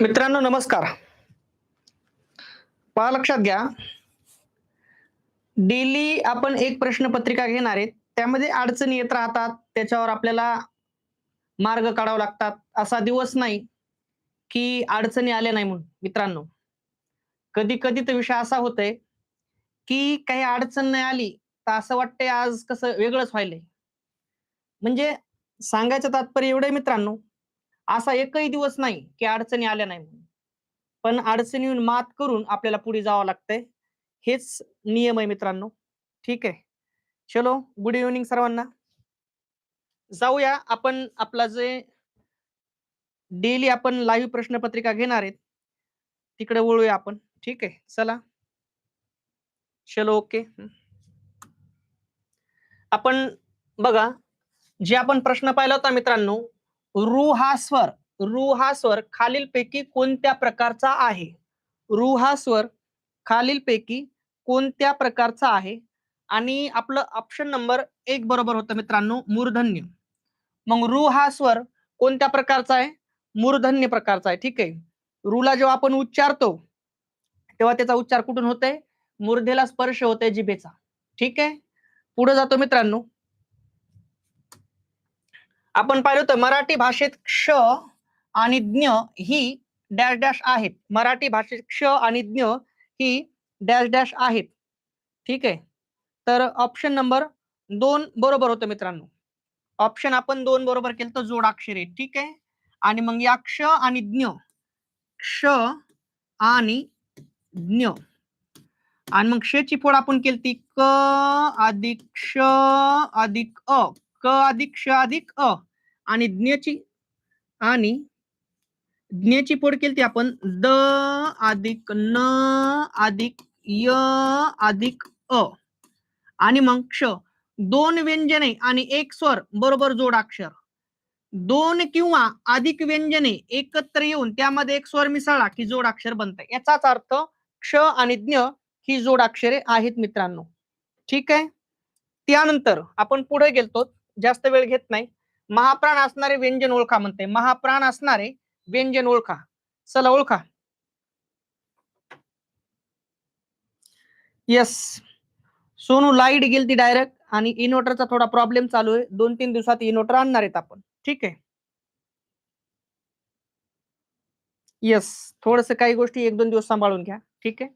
मित्रांनो नमस्कार. पहा लक्षात घ्या. डेली आपण एक प्रश्नपत्रिका घेणार आहेत. त्यामध्ये अडचणी येत राहतात. त्याच्यावर आपल्याला मार्ग काढावा लागतात. असा दिवस नाही की अडचणी आल्या नाही म्हणून मित्रांनो. कधी कधी तर विषय असा होतोय की काही अडचण नाही आली तर असं वाटतंय आज कसं वेगळंच व्हायलंय. म्हणजे सांगायचं तात्पर्य एवढं मित्रांनो असा एकही दिवस नाही की अडचणी आल्या नाही म्हणून. पण अडचणीवर मात करून आपल्याला पुढे जावं लागतंय. हेच नियम आहे मित्रांनो. ठीक आहे. चलो गुड इव्हनिंग सर्वांना. जाऊया आपण आपला जे डेली आपण लाईव्ह प्रश्नपत्रिका घेणार आहेत तिकडे वळूया आपण. ठीक आहे. चला. चलो ओके आपण बघा जे आपण प्रश्न पाहिला होता मित्रांनो रु हा स्वर रु हा स्वर खालीलपैकी कोणत्या प्रकारचा आहे? रु हा स्वर खालीलपैकी कोणत्या प्रकारचा आहे? आणि आपलं ऑप्शन नंबर एक बरोबर होतं मित्रांनो मूर्धन्य. मग रु हा स्वर कोणत्या प्रकारचा आहे? मूर्धन्य प्रकारचा आहे ठीक आहे. रुला जेव्हा आपण उच्चारतो तेव्हा त्याचा उच्चार कुठून होतोय? मूर्धेला स्पर्श होतोय जिभेचा ठीक आहे? पुढे जातो मित्रांनो. आपण पाहिलं होतं मराठी भाषेत क्ष आणि ज्ञ ही डॅश डॅश आहेत. मराठी भाषेत क्ष आणि ज्ञ ही डॅश डॅश आहेत. ठीक आहे? तर ऑप्शन नंबर दोन बरोबर होतं मित्रांनो. ऑप्शन आपण दोन बरोबर केलं तर जोडाक्षरे. ठीक आहे? आणि मग या क्ष आणि ज्ञ. क्ष आणि ज्ञ. आणि मग क्षची फोड आपण केली ती क अधिक क्ष अधिक अ. क अधिक क्ष अधिक अ. आणि ज्ञची आणि ज्ञची फोड केली ती आपण द अधिक न अधिक य अधिक अ. आणि मग क्ष. दोन व्यंजने आणि एक स्वर बरोबर जोडाक्षर. दोन किंवा अधिक व्यंजने एकत्र येऊन त्यामध्ये एक स्वर मिसळला की जोडाक्षर बनतंय. याचाच अर्थ क्ष आणि ज्ञ ही जोडाक्षरे आहेत मित्रांनो. ठीक आहे? त्यानंतर आपण पुढे गेलतो. जास्त वेळ घेत नाही. महाप्राण असणारे व्यंजन ओळखा म्हणते. महाप्राण असणारे व्यंजन ओळखा. चला ओळखा. येस सोनू लाइट गेल ती डायरेक्ट आणि इन्व्हर्टरचा थोडा प्रॉब्लेम चालू आहे. दोन तीन दिवसात इन्व्हर्टर आणणार आहेत आपण. ठीक आहे. येस थोडस काही गोष्टी एक दोन दिवस सांभाळून घ्या. ठीक आहे.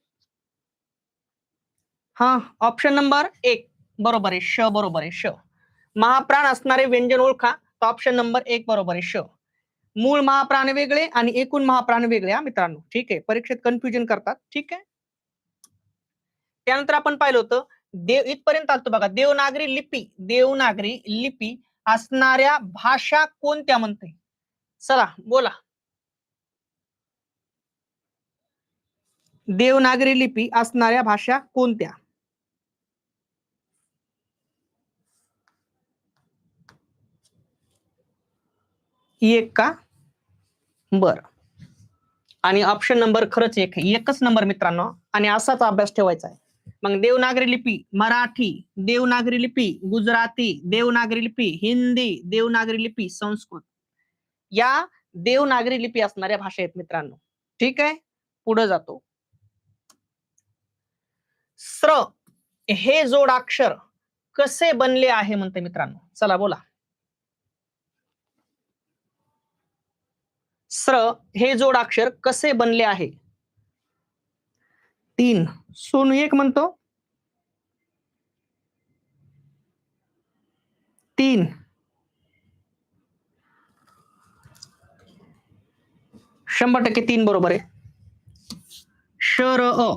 हा ऑप्शन नंबर एक. बरोबर आहे. श बरोबर आहे. श. महाप्राण असणारे व्यंजन ओळखा. तर ऑप्शन नंबर एक बरोबर आहे श. मूळ महाप्राण वेगळे आणि एकूण महाप्राण वेगळे हा मित्रांनो. ठीक आहे? परीक्षेत कन्फ्युजन करतात. ठीक आहे? त्यानंतर आपण पाहिलं होतं देव इथपर्यंत आलतो बघा. देवनागरी लिपी देवनागरी लिपी असणाऱ्या भाषा कोणत्या म्हणते? चला बोला. देवनागरी लिपी असणाऱ्या भाषा कोणत्या ही एक का? बर. आणि ऑप्शन नंबर खरंच एक आहे. एकच नंबर मित्रांनो. आणि असाच अभ्यास ठेवायचा आहे. मग देवनागरी लिपी मराठी देवनागरी लिपी गुजराती देवनागरी लिपी हिंदी देवनागरी लिपी संस्कृत. या देवनागरी लिपी असणाऱ्या भाषा आहेत मित्रांनो. ठीक आहे? पुढे जातो. स्र हे जोडाक्षर कसे बनले आहे म्हणते मित्रांनो. चला बोला. स्र हे जोडाक्षर कसे बनले आहे? तीन. सोनू एक म्हणतो. तीन. शंभर टक्के तीन बरोबर आहे. श र अ.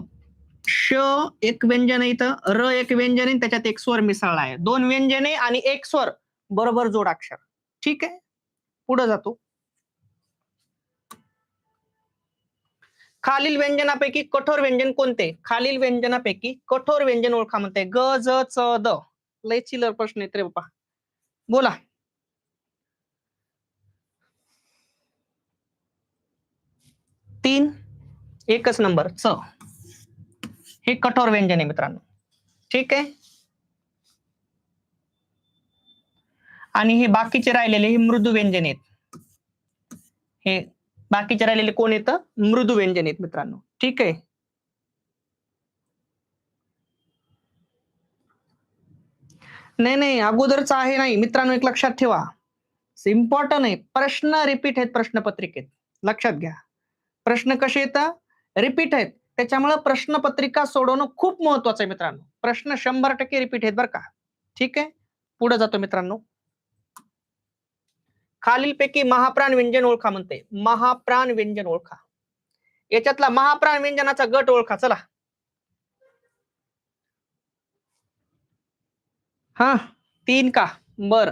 श एक व्यंजन आहे इथं. र एक व्यंजन आहे त्याच्यात एक स्वर मिसळला आहे. दोन व्यंजने आणि एक स्वर. बरोबर जोडाक्षर ठीक आहे? पुढे जातो. खालील व्यंजनापैकी कठोर व्यंजन कोणते? खालील व्यंजनापैकी कठोर व्यंजन ओळखा म्हणते. ग ज च द. लय चिलर प्रश्न येत रे बापा. बोला. तीन एकच नंबर च. हे कठोर व्यंजन आहे मित्रांनो. ठीक आहे? आणि हे बाकीचे राहिलेले हे मृदू व्यंजन आहेत. हे बाकीचे राहिलेले कोण येतं? मृदू व्यंजन आहेत मित्रांनो. ठीक आहे? नाही नाही अगोदरच आहे नाही. मित्रांनो एक लक्षात ठेवा. इम्पॉर्टंट आहे. प्रश्न रिपीट आहेत प्रश्नपत्रिकेत. लक्षात घ्या. प्रश्न कसे येतात? रिपीट आहेत. त्याच्यामुळे प्रश्नपत्रिका सोडवणं खूप महत्वाचं आहे मित्रांनो. प्रश्न शंभर टक्के रिपीट आहेत बरं का. ठीक आहे? पुढे जातो मित्रांनो. खालीलपैकी महाप्राण व्यंजन ओळखा म्हणते. महाप्राण व्यंजन ओळखा. याच्यातला महाप्राण व्यंजनाचा गट ओळखा चला. हा तीन का? बर.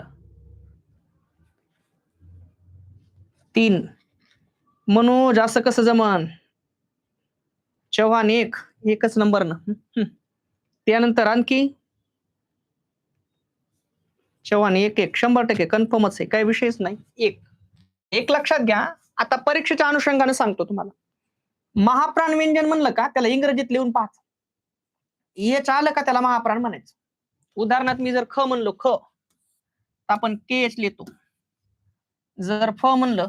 तीन. मनोज असं कसं जमन? चव्हाण एक एकच नंबर ना त्यानंतर आणखी? चव्हाण एक एक शंभर टक्के कन्फर्मच आहे. काही विषयच नाही. एक. एक लक्षात घ्या. आता परीक्षेच्या अनुषंगाने सांगतो तुम्हाला. महाप्राण व्यंजन म्हणलं का त्याला इंग्रजीत लिहून पाहत एच आलं का त्याला महाप्राण म्हणायचं. उदाहरणार्थ मी जर ख म्हणलो ख आपण के एच लिहितो. जर फ म्हणलं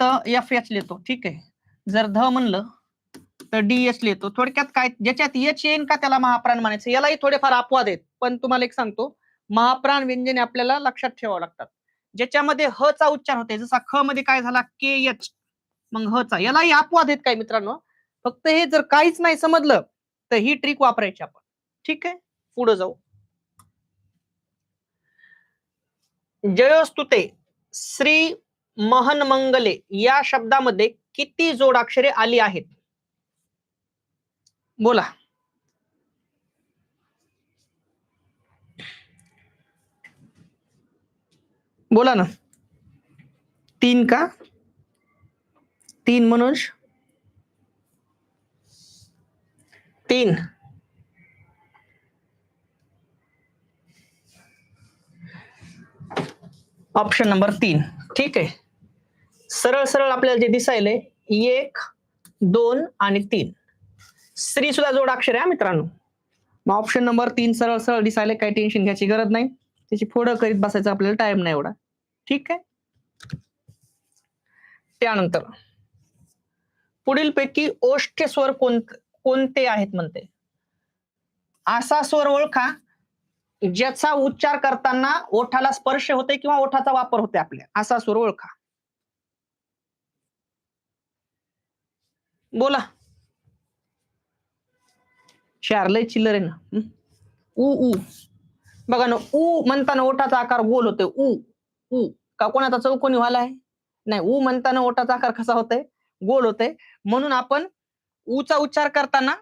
तर एफ एच लिहितो. ठीक आहे. जर ध म्हणलं तर डी एच लिहितो. थोडक्यात काय ज्याच्यात एच येईन का त्याला महाप्राण म्हणायचं यालाही थोडेफार अपवाद आहेत. पण तुम्हाला एक सांगतो महाप्राण व्यंजने आपल्याला लक्षात ठेवावं लागतात. ज्याच्यामध्ये ह चा उच्चार होते जसा ख मध्ये काय झाला? के एच मग ह चा. यालाही अपवाद आहेत काय मित्रांनो. फक्त हे जर काहीच नाही समजलं तर ही ट्रिक वापरायची आपण. ठीक आहे? पुढे जाऊ. जयोस्तुते श्री महन मंगले या शब्दामध्ये किती जोडाक्षरे आली आहेत? बोला. बोला ना. तीन का? तीन मनोज? तीन. ऑप्शन नंबर तीन. ठीक आहे. सरळ सरळ आपल्याला जे दिसायले एक दोन आणि तीन. स्त्री सुद्धा जोडाक्षर आहे मित्रांनो. मग ऑप्शन नंबर तीन सरळ सरळ दिसायला काही टेन्शन घ्यायची गरज नाही. त्याची फोडं करीत बसायचं आपल्याला टाइम नाही एवढा. ठीक आहे? त्यानंतर पुढील पैकी ओष्ठ स्वर कोण कोणते आहेत म्हणते? असा स्वर ओळखा ज्याचा उच्चार करताना ओठाला स्पर्श होते किंवा ओठाचा वापर होते आपल्या असा स्वर ओळखा. बोला. शारलय चिल्लर आहे ना. उ उ. बघा ना उ म्हणताना ओठाचा आकार गोल होते उ उ. का कोणाचा चौकोनी व्हायला आहे? नाही उ म्हणताना ओठाचा आकार कसा होतोय? गोल होतोय. म्हणून आपण ऊचा उच्चार करताना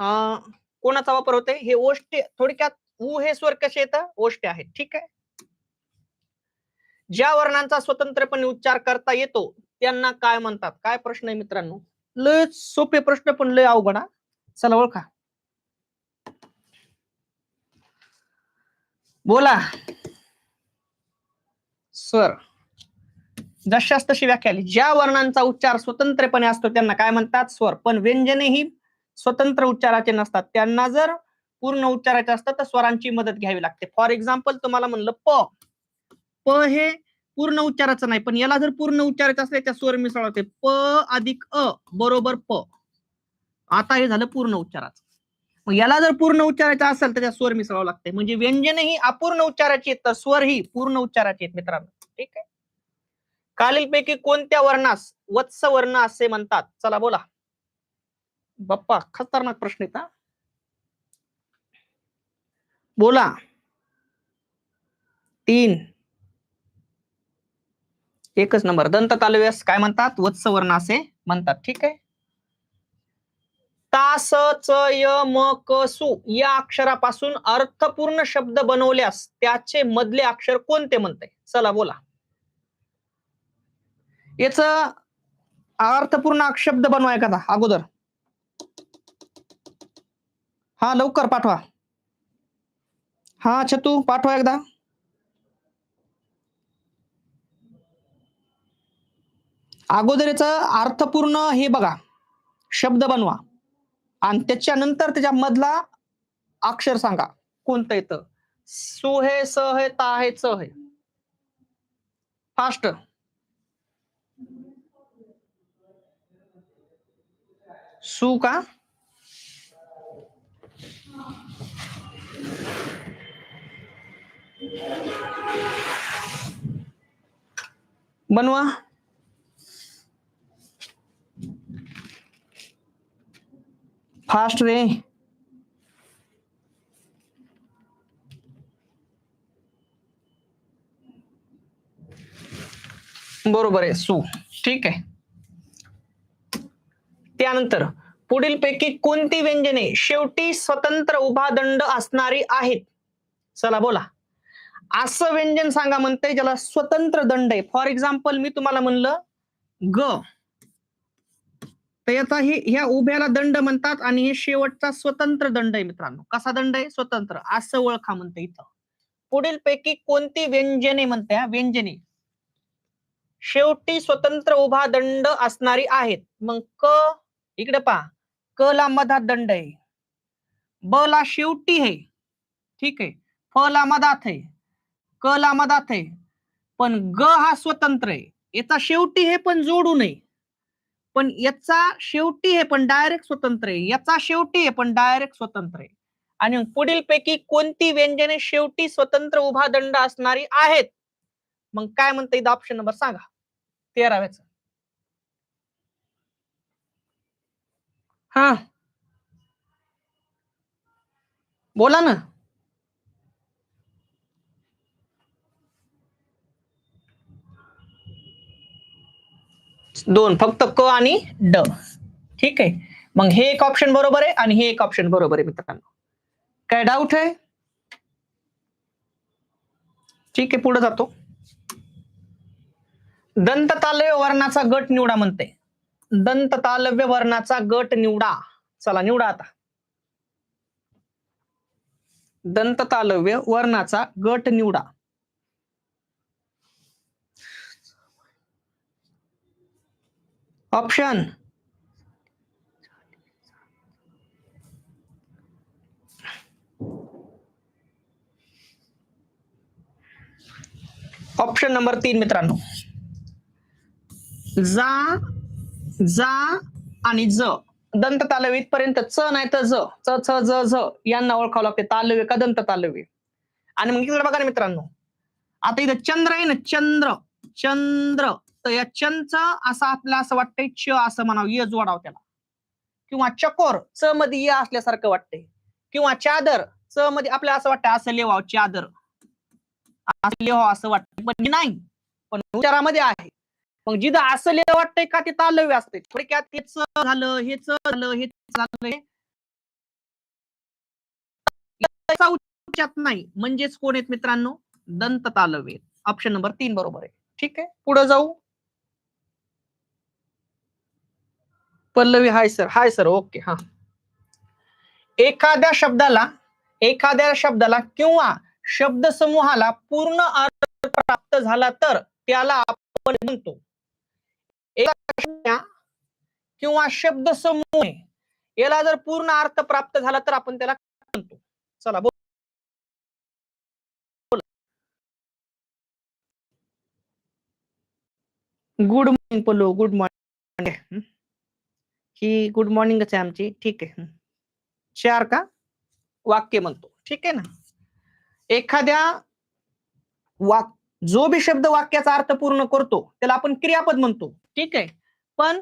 अं, कोणाचा वापर होतोय? हे ओष्टे थोडक्यात ऊ हे स्वर कसे येतं? ओष्टे आहेत. ठीक आहे? ज्या वर्णांचा स्वतंत्रपणे उच्चार करता येतो त्यांना काय म्हणतात? काय प्रश्न आहे मित्रांनो? लय सोपे प्रश्न पण लय अवघड हा. चला ओळखा. बोला. स्वर जशास तशी व्याख्या आली. ज्या वर्णांचा उच्चार स्वतंत्रपणे असतो त्यांना काय म्हणतात? स्वर. पण व्यंजने ही स्वतंत्र उच्चाराचे नसतात. त्यांना जर पूर्ण उच्चाराचे असतात तर स्वरांची मदत घ्यावी लागते. फॉर एक्झाम्पल तुम्हाला म्हणलं प. प हे पूर्ण उच्चाराचं नाही पण याला जर पूर्ण उच्चाराचं असले त्या स्वर मिसळ होते. प अधिक अ बरोबर प. आता हे झालं पूर्ण उच्चाराचं. मग याला जर पूर्ण उच्चाराचं असेल तर त्या स्वर मिसळावं लागते. म्हणजे व्यंजन ही अपूर्ण उच्चाराची आहेत तर स्वर ही पूर्ण उच्चाराची आहेत मित्रांनो. ठीक आहे. खालीलपैकी कोणत्या वर्णास वत्स वर्ण असे म्हणतात? चला बोला. बाप्पा खतरनाक प्रश्न येत बोला. तीन. एकच नंबर. दंत तालव्यास काय म्हणतात? वत्स वर्ण असे म्हणतात. ठीक आहे. ता स च य म क सु या अक्षरापासून अर्थपूर्ण शब्द बनवल्यास त्याचे मधले अक्षर कोणते म्हणते? चला बोला. याच अर्थपूर्ण शब्द बनवा एखादा अगोदर. हा लवकर पाठवा. हा छतू पाठवा एकदा. अगोदर याचं अर्थपूर्ण हे बघा. शब्द बनवा. आणि त्याच्यानंतर त्याच्या मधला अक्षर सांगा. कोणतं येतं? सु हे स हे ता हे च हे फास्ट सु का? बनवा. फास्ट रे बरोबर आहे सु. ठीक आहे. त्यानंतर पुढील पैकी कोणती व्यंजने शेवटी स्वतंत्र उभा दंड असणारी आहेत? चला बोला. असं व्यंजन सांगा म्हणते ज्याला स्वतंत्र दंड आहे. फॉर एक्झाम्पल मी तुम्हाला म्हणलं ग. तर याचा हे ह्या उभ्याला दंड म्हणतात आणि हे शेवटचा स्वतंत्र दंड आहे मित्रांनो. कसा दंड आहे? स्वतंत्र. असं ओळखा म्हणते इथं. पुढील पैकी कोणती व्यंजने म्हणते व्यंजने. शेवटी स्वतंत्र उभा दंड असणारी आहेत. मग क इकडे पहा. क ला मधात दंड आहे. ब ला शेवटी आहे. ठीक आहे. फ ला मधात आहे. क ला मधात आहे. पण ग हा स्वतंत्र आहे. याचा शेवटी हे पण जोडू नये पण याचा शेवटी हे पण डायरेक्ट स्वतंत्र आहे. याचा शेवटी हे पण डायरेक्ट स्वतंत्र आहे. आणि पुढील पैकी कोणती व्यंजने शेवटी स्वतंत्र उभा दंड असणारी आहेत? मग काय म्हणता येईल ऑप्शन नंबर सांगा. तेराव्याच. हा. बोला ना. दोन फक्त क आणि ड. ठीक आहे? मग हे एक ऑप्शन बरोबर आहे आणि हे एक ऑप्शन बरोबर आहे मित्रांनो. काय डाऊट आहे? ठीक आहे पुढे जातो. दंततालव्य वर्णाचा गट निवडा म्हणते. दंततालव्य वर्णाचा गट निवडा. चला निवडा आता. दंततालव्य वर्णाचा गट निवडा. ऑप्शन ऑप्शन नंबर तीन मित्रांनो. जा जा आणि ज. दंत तालवी इथपर्यंत च नाही तर ज. च छ ज झ यांना ओळखावं लागते तालवी का दंत तालवी. आणि मग इकडे बघा ना मित्रांनो. आता इथं चंद्र आहे ना चंद्र. चंद्र. तर या चंच असं आपल्याला असं वाटतंय च असं म्हणावं य जोडावं त्याला. किंवा चकोर च मध्ये य असल्यासारखं वाटतंय. किंवा चादर च मध्ये आपल्याला असं वाटतं असं लिहाव चादर. असं लिहाव असं वाटतं पण नाही. पण उच्चारामध्ये आहे. मग जिथं असं लिह वाटतंय का ते तालव्य असते थोडक्यात ते च झालं हे च झालं हे झालं. नाही. म्हणजेच कोण आहेत मित्रांनो? दंत तालव्य ऑप्शन नंबर तीन बरोबर आहे. ठीक आहे? पुढे जाऊ. Pallavi hi sir hi sir okay हा. एखाद्या शब्दाला एखाद्या शब्दाला किंवा शब्द समूहाला पूर्ण अर्थ प्राप्त झाला तर त्याला आपण म्हणतो. किंवा शब्द समूह याला जर पूर्ण अर्थ प्राप्त झाला तर आपण त्याला काय म्हणतो. चला बोल. Good morning Pallu. Good morning ही गुड मॉर्निंगच आहे आमची. ठीक आहे. चार का? वाक्य म्हणतो. ठीक आहे ना? एखाद्या वाक जो बी शब्द वाक्याचा अर्थ पूर्ण करतो त्याला आपण क्रियापद म्हणतो. ठीक आहे? पण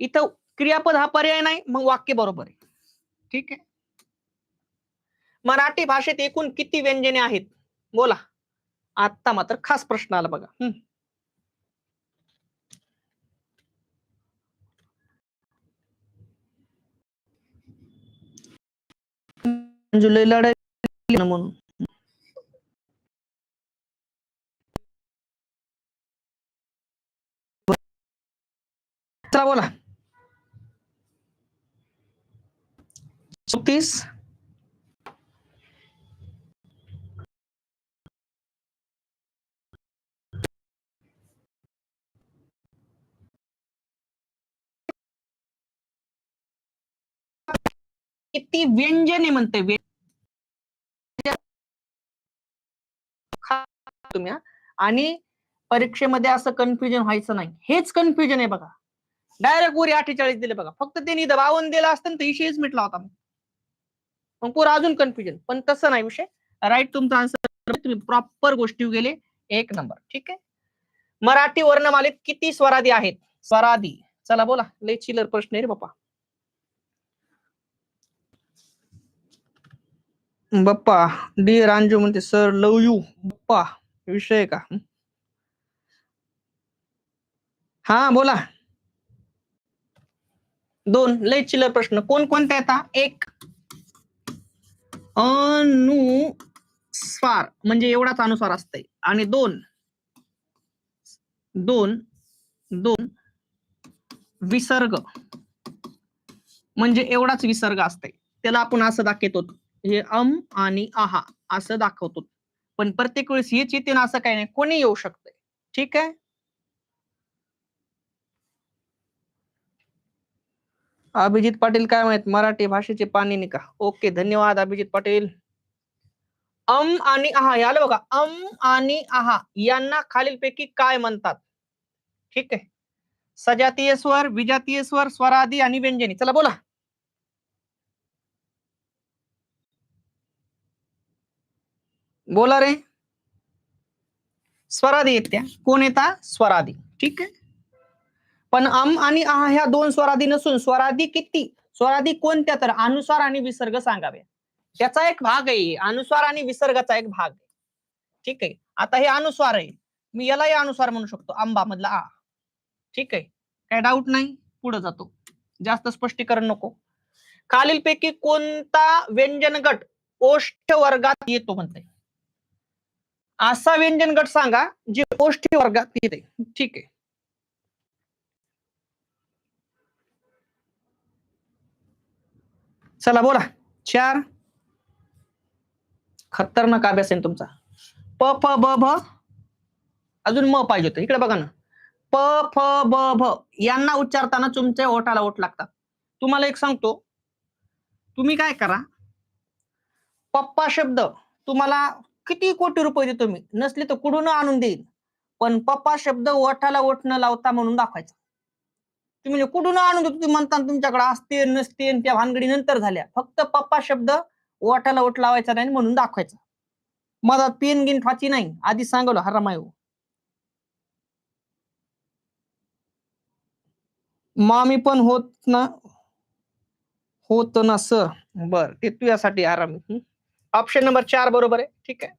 इथं क्रियापद हा पर्याय नाही मग वाक्य बरोबर आहे. ठीक आहे? मराठी भाषेत एकूण किती व्यंजने आहेत? बोला. आता मात्र खास प्रश्न आला बघा. म्हणजे हं. जुलै लढाई म्हणून. चला बोला. चौतीस. किती व्यंजने म्हणते तुम्ही आणि परीक्षेमध्ये असं कन्फ्युजन व्हायचं नाही. हेच कन्फ्युजन आहे बघा. डायरेक्ट वरी अठ्ठेचाळीस दिले बघा. फक्त त्यांनी इथं बावन्न दिला असतं तर विषयच मिटला होता मग. पुरा अजून कन्फ्युजन पण तसं नाही विषय. राईट तुमचा आन्सर तुम्ही प्रॉपर गोष्टी गेले एक नंबर ठीक आहे? मराठी वर्णमालेत किती स्वरादी आहेत? स्वरादी. चला बोला. लय चिलर प्रश्न आहे रे बाप्पा. बाप्पा डी रांजू म्हणते सर लव यू बाप्पा. विषय आहे का? हा? बोला. दोन लय चिल्लर प्रश्न. कोण कोणते येतात एक. अनुस्वार. म्हणजे एवढाच अनुस्वार असतंय. आणि दोन. दोन दोन. विसर्ग. म्हणजे एवढाच विसर्ग असतंय. त्याला आपण असं दाखवतो. हे अम आणि आहा असं दाखवतो. पण प्रत्येक वेळेस हेच येते ना असं काही नाही. कोणी येऊ शकतंय. ठीक आहे? अभिजित पाटील काय माहीत मराठी भाषेचे पाणी निका ओके धन्यवाद अभिजित पाटील. अम आणि आहा याला बघा. अम आणि आहा यांना खालीलपैकी काय म्हणतात? ठीक आहे. सजातीय स्वर विजातीय स्वर स्वरादी आणि व्यंजनी. चला बोला. बोला रे. स्वरादी आहेत त्या कोण येता? स्वरादी ठीक आहे. पण अम आणि आ ह्या दोन स्वरादी नसून स्वरादी किती? स्वरादी कोणत्या तर? अनुस्वार आणि विसर्ग सांगावे. त्याचा एक भाग आहे. अनुस्वार आणि विसर्गाचा एक भाग आहे. ठीक आहे. आता हे अनुस्वार आहे. मी यालाही अनुस्वार म्हणू शकतो. आंबा मधला आ. ठीक आहे. काय डाऊट नाही? पुढे जातो. जास्त स्पष्टीकरण नको. खालीलपैकी कोणता व्यंजन गट ओष्ठ वर्गात येतो म्हणते असा व्यंजन गट सांगा जे गोष्टी वर्गात येते. ठीक आहे. चला बोला. चार. खतरनाक अभ्यास आहे तुमचा. प फ ब भ. अजून म पाहिजे होतं. इकडे बघा ना. प फ ब भ. यांना उच्चारताना तुमच्या ओठाला ओठ लागतात. तुम्हाला एक सांगतो. तुम्ही काय करा. पप्पा शब्द तुम्हाला किती कोटी रुपये देतो मी? नसले तर कुडून आणून देईन? पण पप्पा शब्द ओठाला ओठ न लावता म्हणून दाखवायचा. तुम्ही म्हणजे कुठून आणून देतो तुम्ही म्हणता तुमच्याकडे असते नसते त्या भानगडी नंतर झाल्या. फक्त पप्पा शब्द ओठाला ओठ लावायचा नाही म्हणून दाखवायचा. मधात पेन गिन फाची नाही. आधी सांगलो हरामाय मामी पण होत ना होत ना सर. बर ते तुझ्यासाठी आराम. ऑप्शन नंबर चार बरोबर आहे. ठीक आहे.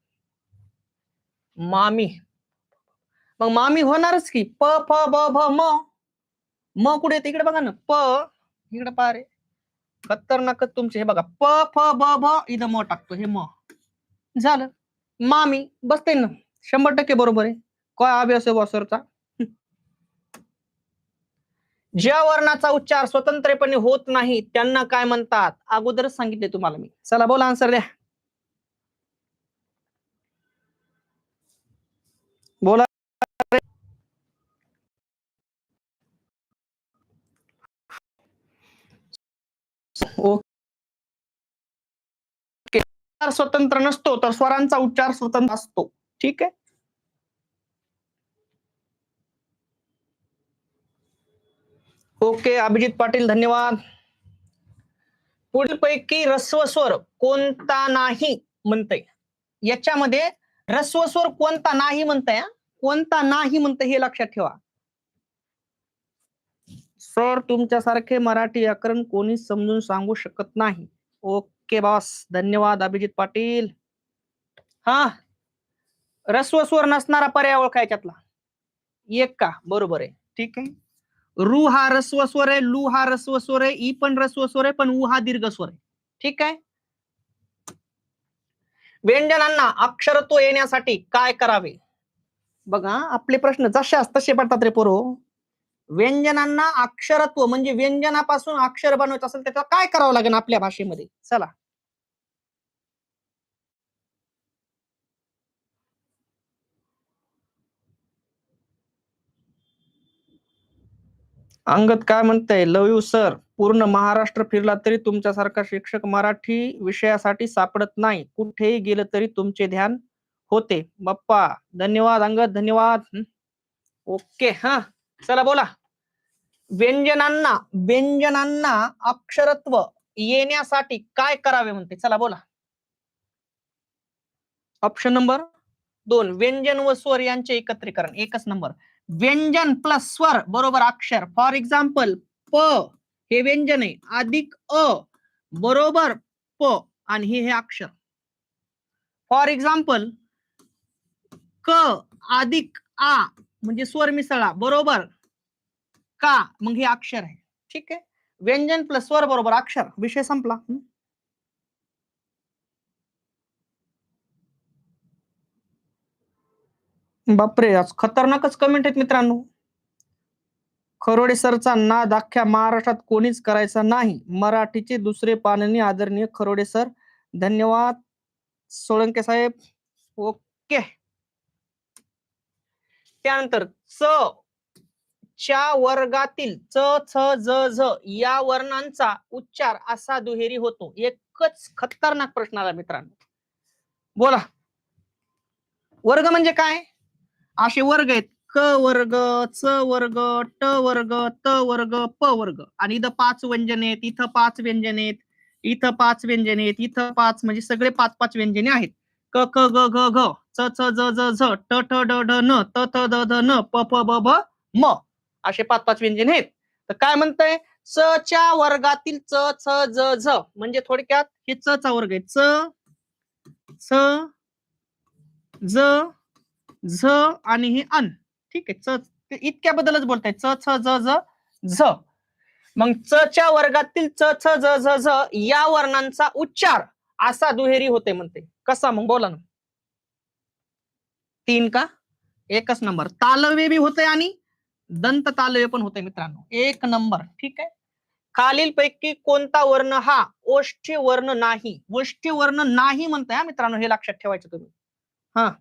मामी. मग मामी होणारच की प फ ब भ म. म कुठे येते इकडे बघा ना. प इकडे पा रे. खतरनाकच तुमचे. हे बघा. प फ ब भ इथं म टाकतो. हे म. झालं. मामी बसते ना. शंभर टक्के बरोबर आहे. काय अभ्यास आहे ज्या वर्णाचा उच्चार स्वतंत्रपणे होत नाही त्यांना काय म्हणतात? अगोदरच सांगितले तुम्हाला मी. चला बोला आन्सर द्या बोला हो. ओके स्वतंत्र नसतो तर स्वरांचा उच्चार स्वतंत्र असतो. ठीक आहे? ओके अभिजित पाटील धन्यवाद. पुढील पैकी रस्व स्वर कोणता नाही म्हणतय. याच्यामध्ये रस्व स्वर कोणता नाही म्हणताय कोणता नाही म्हणत हे लक्षात ठेवा. सर तुमच्यासारखे मराठी व्याकरण कोणी समजून सांगू शकत नाही. Okay boss. धन्यवाद अभिजित पाटील. हा. रस्व स्वर नसणारा पर्याय ओळखायच्यातला एक का? बरोबर आहे. ठीक आहे. रू हा रस्व स्वर आहे लू हा रस्व स्वर आहे ई पण रस्व स्वर आहे पण उ हा दीर्घ स्वर आहे. ठीक आहे? व्यंजनांना अक्षरत्व येण्यासाठी काय करावे? बघा आपले प्रश्न जशाच तसे पडतात रे पोरो. व्यंजनांना अक्षरत्व म्हणजे व्यंजनापासून अक्षर बनवायचं असेल त्याचा काय करावं लागेल आपल्या भाषेमध्ये? चला. अंगत काय म्हणताय? लव यू सर पूर्ण महाराष्ट्र फिरला तरी तुमच्यासारखा शिक्षक मराठी विषयासाठी सापडत नाही. कुठेही गेलं तरी तुमचे ध्यान होते. बाप्पा! धन्यवाद अंगद धन्यवाद. ओके हा. चला बोला. व्यंजनांना व्यंजनांना अक्षरत्व येण्यासाठी काय करावे म्हणते? चला बोला. ऑप्शन नंबर दोन. व्यंजन व स्वर यांचे एकत्रीकरण. एकच नंबर. व्यंजन प्लस स्वर बरोबर अक्षर. फॉर एक्झाम्पल प हे व्यंजन आहे. अधिक अ बरोबर प आणि हे हे अक्षर. फॉर एक्झाम्पल क अधिक आ म्हणजे स्वर मिसळा बरोबर? का? मग हे अक्षर आहे. ठीक आहे? व्यंजन प्लस स्वर बरोबर अक्षर. विषय संपला. बापरे आज खतरनाकच कमेंट आहेत मित्रांनो. खरोडे सरचा नाद अख्ख्या महाराष्ट्रात कोणीच करायचा नाही. मराठीचे दुसरे पाननी आदरणीय खरोडे सर. धन्यवाद. सोळंके साहेब. ओके. त्यानंतर च च्या वर्गातील च छ ज झ या वर्णांचा उच्चार असा दुहेरी होतो. एकच खतरनाक प्रश्न आला मित्रांनो. बोला. वर्ग म्हणजे काय? असे वर्ग आहेत. क वर्ग च वर्ग ट वर्ग त वर्ग प वर्ग. आणि इथं पाच व्यंजन आहेत. इथं पाच व्यंजन आहेत. इथं पाच व्यंजने आहेत. इथं पाच म्हणजे सगळे पाच पाच व्यंजने आहेत. क क ग घ घ च च ज ज झ ट ठ ड ढ न. त थ द ध न. प फ ब भ म. असे पाच पाच व्यंजन आहेत. तर काय म्हणतंय? च च्या वर्गातील च छ ज झ म्हणजे थोडक्यात हे च चा वर्ग आहे. च छ ज झ आणि हे अन. ठीक आहे. च ते इतक्याबद्दलच बोलताय. च छ ज ज झ मग च च्या वर्गातील च छ ज झ झ या वर्णांचा उच्चार असा दुहेरी होते म्हणते. कसा? मग बोला ना. तीन का? एकच नंबर. तालव्य बी होते आणि दंत तालव्य पण होते मित्रांनो. एक नंबर. ठीक आहे? खालील पैकी कोणता वर्ण हा ओष्ठी वर्ण नाही? ओष्ठी वर्ण नाही म्हणताय मित्रांनो हे लक्षात ठेवायचं तुम्ही. हा.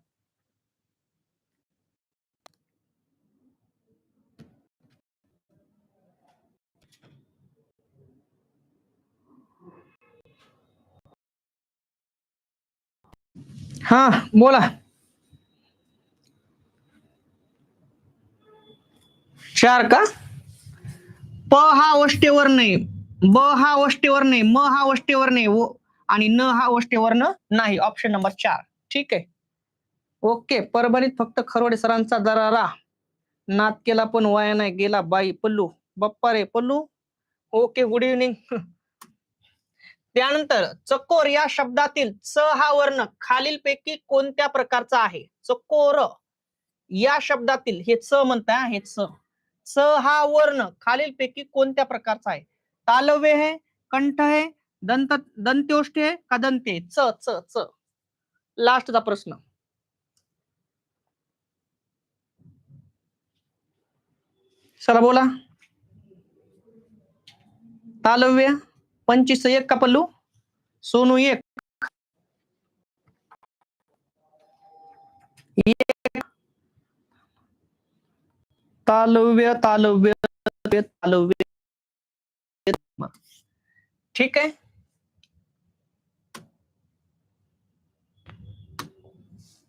हा बोला. चार का? प हा ओष्टेवर नाही. ब हा ओष्टेवर नाही. म हा ओष्टेवर नाही. आणि न हा ओष्टेवर्ण नाही. ऑप्शन नंबर चार. ठीक आहे? ओके परभणीत फक्त खरोडे सरांचा दरारा नाद केला पण वाया नाही. गेला बाई पल्लू. बप्पा रे पल्लू. ओके गुड इव्हनिंग त्यानंतर चकोर या शब्दातील च हा वर्ण खालीलपैकी कोणत्या प्रकारचा आहे? चकोर. या शब्दातील हे च म्हणताय हे च. च हा वर्ण खालीलपैकी कोणत्या प्रकारचा आहे? तालव्य हे कंठ हे दंत दंत्योष्ठ आहे का दंते? आहे? च च च. लास्टचा प्रश्न. चला बोला. तालव्य. पंचवीस एक का पल्लू? सोनू एक. तालव्य तालव्य तालव्य ठीक आहे.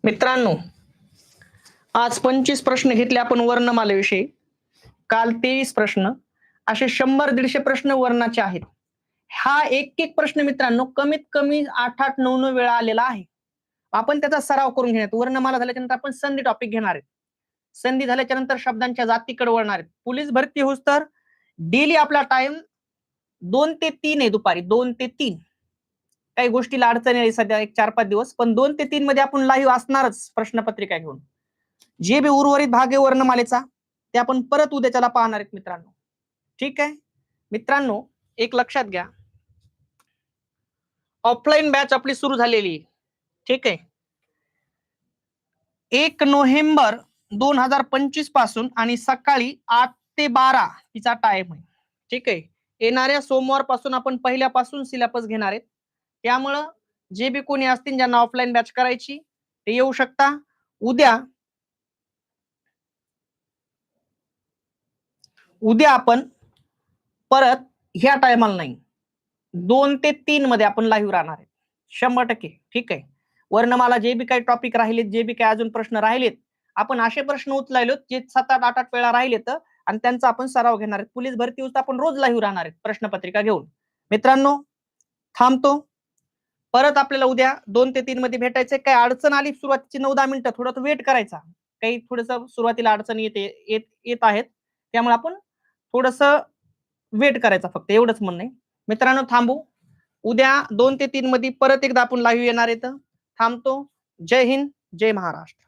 मित्रांनो आज पंचवीस प्रश्न घेतले आपण वर्णमालेविषयी. काल तेवीस प्रश्न. असे शंभर दीडशे प्रश्न वर्णाचे आहेत. हा एक एक प्रश्न मित्रांनो कमीत कमी आठ आठ नऊ नऊ वेळा आलेला आहे. आपण त्याचा सराव करून घेण्यात वर्णमाला झाल्याच्यानंतर आपण संधी टॉपिक घेणार आहेत. संधी झाल्याच्यानंतर शब्दांच्या जातीकडे वळणार आहेत. पोलीस भरती होस तर? डेली आपला टाइम दोन ते तीन आहे दुपारी. दोन ते तीन. काही गोष्टीला अडचणी आहे सध्या एक चार पाच दिवस पण दोन ते तीन मध्ये आपण लाईव्ह असणारच प्रश्नपत्रिका घेऊन. जे बी उर्वरित भाग आहे वर्णमालेचा ते आपण परत उद्याच्याला पाहणार आहेत मित्रांनो. ठीक आहे? मित्रांनो एक लक्षात घ्या. ऑफलाईन बॅच आपली सुरू झालेली. आहे ठीक? आहे एक नोव्हेंबर दोन हजार पंचवीसपासून आणि सकाळी आठ ते बारा तिचा टाइम आहे. ठीक? आहे येणाऱ्या सोमवारपासून आपण पहिल्यापासून सिलेबस घेणार आहेत. त्यामुळं जे बी कोणी असतील ज्यांना ऑफलाईन बॅच करायची ते येऊ शकता. उद्या उद्या आपण परत ह्या टायमाला नाही. दोन ते तीन मध्ये आपण लाईव्ह राहणार आहे. शंभर टक्के. ठीक आहे? वर्णमाला जे बी काही टॉपिक राहिलेत जे बी काही अजून प्रश्न राहिलेत आपण असे प्रश्न उचलायलो जे सात आठ आठ आठ वेळा राहिलेत आणि त्यांचा आपण सराव घेणार आहेत. पोलीस भरती होता आपण रोज लाईव्ह राहणार आहेत प्रश्नपत्रिका घेऊन. मित्रांनो थांबतो. परत आपल्याला उद्या दोन ते तीन मध्ये भेटायचंय काही अडचण आली सुरुवातीची नऊ दहा मिनिटं थोडं वेट करायचा. काही थोडस सुरुवातीला अडचण येते येत येत आहेत. त्यामुळे आपण थोडस वेट करायचा फक्त. एवढंच म्हणणं आहे. मित्रांनो थांबू. उद्या दोन ते तीन मध्ये परत एकदा आपण लाईव्ह येणार आहेत थांबतो. जय हिंद जय महाराष्ट्र.